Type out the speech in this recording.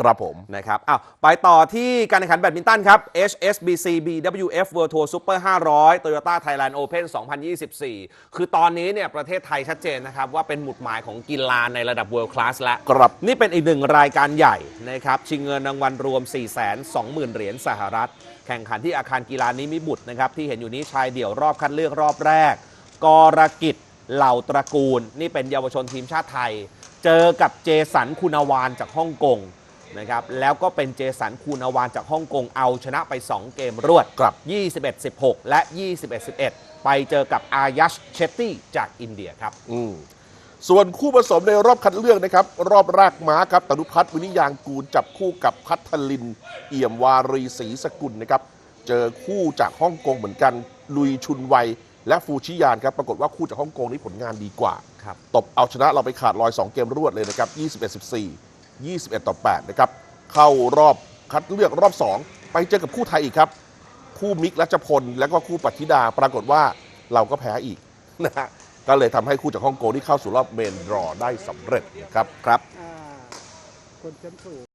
ครับผม นะครับอ้าวไปต่อที่การแข่งขันแบดมินตันครับ HSBC BWF World Tour Super 500 Toyota Thailand Open 2024 คือตอนนี้เนี่ยประเทศไทยชัดเจนนะครับ ว่าเป็นหมุดหมายของกีฬาในระดับ World Class แล้วครับ นี่เป็นอีกหนึ่งรายการใหญ่นะครับ ชิงเงินรางวัลรวม 420,000 เหรียญสหรัฐ แข่งขันที่อาคารกีฬานิมิบุตรนะครับ ที่เห็นอยู่นี้ชายเดี่ยวรอบคัดเลือกรอบแรก กรกิจเหล่าตระกูล นี่เป็นเยาวชนทีมชาติไทย เจอกับเจสันคุณาวานจากฮ่องกง นะครับแล้วก็เป็นเจสันคุณาวานจากฮ่องกงเอาชนะไป 2 เกมรวดครับ 21-16 และ 21-11 ไปเจอกับอายัชเชตตี้จากอินเดียครับ อืมส่วนคู่ผสมในรอบคัดเลือกนะครับ รอบรากม้าครับตนุพัฒน์วินิยางกูลจับคู่กับพัทลิน เอี่ยมวารีศรีสกุลนะครับ เจอคู่จากฮ่องกงเหมือนกัน ลุยชุนไวและฟูชิยานครับ ปรากฏว่าคู่จากฮ่องกงนี้ผลงานดีกว่า ครับ ตบเอาชนะเราไปขาดลอย 2 เกมรวดเลยนะครับ 21 14 21 ต่อ 8 นะครับ เข้ารอบคัดเลือกรอบ 2 ไปเจอกับคู่ไทยอีกครับ คู่มิกรัชพล แล้วก็คู่ปัทธิดา ปรากฏว่าเราก็แพ้อีกนะฮะก็เลยทำให้คู่จากฮ่องกงที่เข้าสู่รอบเมนดรอได้สำเร็จนะครับครับ คนชั้นสูง